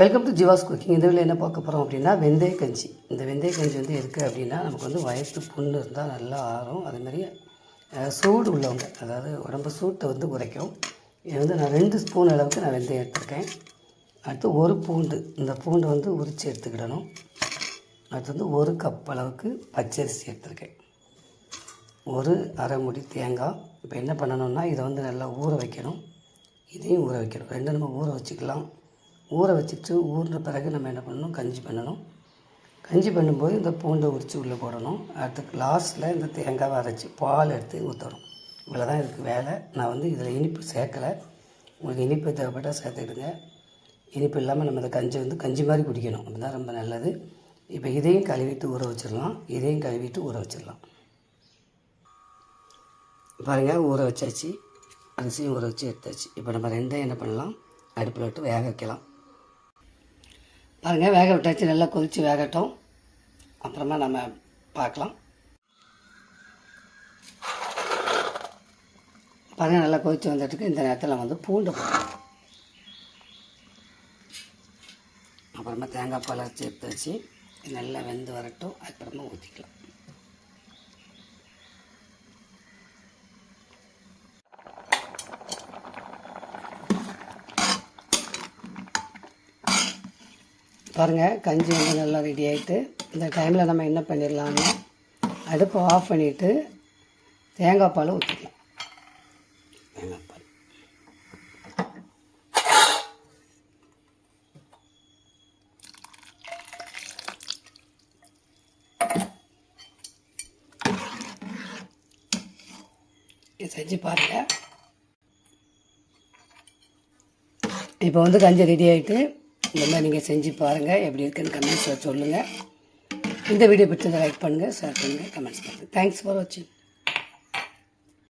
Welcome to Jeeva's cooking இந்த video என்ன பார்க்க போகிறோம் அப்படின்னா வெந்தய கஞ்சி. இந்த வெந்தய கஞ்சி வந்து இருக்குது அப்படின்னா நமக்கு வந்து வயசு புண்ணு இருந்தால் நல்லா ஆறும். அதேமாதிரி சூடு உள்ளவங்க அதாவது உடம்பு சூட்டை வந்து குறைக்கும். இது வந்து நான் ரெண்டு ஸ்பூன் அளவுக்கு நான் வெந்தயம் எடுத்துருக்கேன். அடுத்து ஒரு பூண்டு. இந்த பூண்டை வந்து உரித்து எடுத்துக்கிடணும். அடுத்து வந்து ஒரு கப் அளவுக்கு பச்சரிசி எடுத்திருக்கேன். ஒரு அரை முடி தேங்காய். இப்போ என்ன பண்ணணும்னா இதை வந்து நல்லா ஊற வைக்கணும். இதையும் ஊற வைக்கணும். ரெண்டும் நம்ம ஊற வச்சுக்கலாம். ஊற வச்சுட்டு ஊறின பிறகு நம்ம என்ன பண்ணணும்? கஞ்சி பண்ணணும். கஞ்சி பண்ணும்போது இந்த பூண்டை உரித்து உள்ளே போடணும். அடுத்து லாஸ்ட்டில் இந்த தேங்காவை அரைச்சி பால் எடுத்து ஊற்றணும் இவ்வளோ தான் இதுக்கு வேலை. நான் வந்து இதில் இனிப்பு சேர்க்கலை. உங்களுக்கு இனிப்பு தேவைப்பட்டால் சேர்த்துக்கிடுங்க. இனிப்பு இல்லாமல் நம்ம இந்த கஞ்சி வந்து கஞ்சி மாதிரி குடிக்கணும். அதுதான் ரொம்ப நல்லது. இப்போ இதையும் கழுவிட்டு ஊற வச்சிடலாம். இதையும் கழுவிட்டு ஊற வச்சிடலாம். பாருங்கள் ஊற வச்சாச்சு. அரிசியும் ஊற வச்சு எடுத்தாச்சு. இப்போ நம்ம ரெண்டையும் என்ன பண்ணலாம்? அடுப்பில் விட்டு வேக வைக்கலாம். பாருங்கள் வேக விட்டாச்சு நல்லா கொதித்து வேகட்டும். அப்புறமா நம்ம பார்க்கலாம். பாருங்கள் நல்லா கொதித்து வந்துட்டுருக்கு இந்த நேரத்தில் வந்து பூண்டு போடலாம் அப்புறமா தேங்காய் பால் சேர்த்து எடுத்து வச்சு நல்லா வெந்து வரட்டும். அப்புறமா ஊற்றிக்கலாம் பாருங்கள் கஞ்சி வந்து நல்லா ரெடி ஆகிட்டு இந்த டைமில் நம்ம என்ன பண்ணிடலாம்னா அடுப்பை ஆஃப் பண்ணிவிட்டு தேங்காய் பால் ஊற்றிக்கலாம் தேங்காய் பால். இது செஞ்சு பாருங்கள் இப்போ வந்து கஞ்சி ரெடி ஆகிட்டு இந்த மாதிரி நீங்கள் செஞ்சு பாருங்கள் எப்படி இருக்குன்னு கமெண்ட்ஸில் சொல்லுங்கள் இந்த வீடியோ பிடிச்சதை லைக் பண்ணுங்கள் ஷேர் பண்ணுங்கள் கமெண்ட்ஸ் பண்ணுங்கள் தேங்க்ஸ் ஃபார் வாட்சிங்